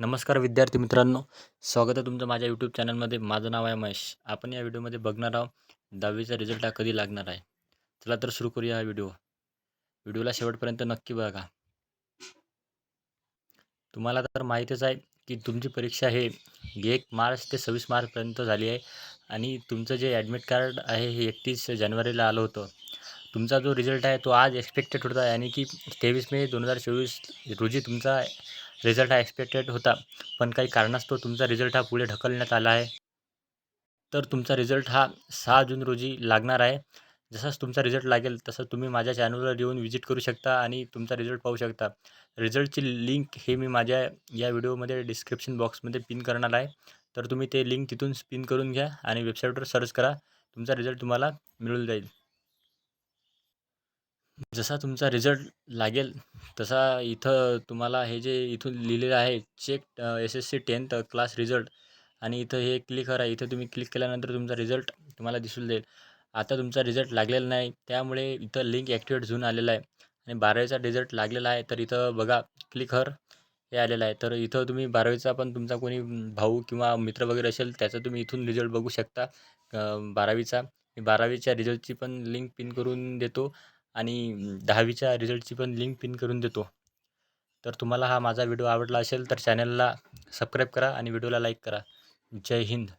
नमस्कार विद्यार्थी मित्रांनो. स्वागत आहे तुमचं माझ्या यूट्यूब चॅनलमध्ये माझं नाव आहे महेश. आपण या व्हिडिओमध्ये बघणार आहोत दहावीचा रिझल्ट हा कधी लागणार आहे. चला तर सुरू करूया हा व्हिडिओ व्हिडिओला शेवटपर्यंत नक्की बघा. तुम्हाला तर माहितीच आहे की तुमची परीक्षा हे एक मार्च ते सव्वीस मार्चपर्यंत झाली आहे आणि तुमचं जे ॲडमिट कार्ड आहे हे एकतीस जानेवारीला आलं होतं. तुमचा जो रिझल्ट आहे तो आज एक्सपेक्टेड होता यानी की तेवीस मे दोन हजार चोवीस रोजी तुमचा रिझल्ट हा एक्सपेक्टेड होता. पण काही कारणास्तव तुमचा रिझल्ट हा पुढे ढकलण्यात आला आहे. तर तुमचा रिझल्ट हा सहा जून रोजी लागणार आहे. जसाच तुमचा रिझल्ट लागेल तसं तुम्ही माझ्या चॅनलवर येऊन व्हिजिट करू शकता आणि तुमचा रिझल्ट पाहू शकता. रिझल्टची लिंक हे मी माझ्या या व्हिडिओमध्ये डिस्क्रिप्शन बॉक्समध्ये पिन करणार आहे. तर तुम्ही ते लिंक तिथून पिन करून घ्या आणि वेबसाईटवर सर्च करा. तुमचा रिझल्ट तुम्हाला मिळून जाईल. जसा तुमचा रिझल्ट लागेल तसा इथं तुम्हाला हे जे इथून लिहिलेलं आहे check S S C tenth class result आणि इथं हे क्लिक करा. इथं तुम्ही क्लिक केल्यानंतर तुमचा रिझल्ट तुम्हाला दिसून जाईल. आता तुमचा रिझल्ट लागलेला नाही त्यामुळे इथं लिंक ॲक्टिवेट झून आलेला आहे. आणि बारावीचा रिझल्ट लागलेला आहे तर इथं बघा क्लिक हर हे आलेलं आहे. तर इथं तुम्ही बारावीचा पण तुमचा कोणी भाऊ किंवा मित्र वगैरे असेल त्याचा तुम्ही इथून रिझल्ट बघू शकता बारावीचा. बारावीच्या रिझल्टची पण लिंक पिन करून देतो. आणि दहावीच्या रिझल्टची पण लिंक पिन करून देतो. तर तुम्हाला हा माझा व्हिडिओ आवडला असेल तर चॅनलला सबस्क्राईब करा आणि व्हिडिओला लाईक करा. जय हिंद.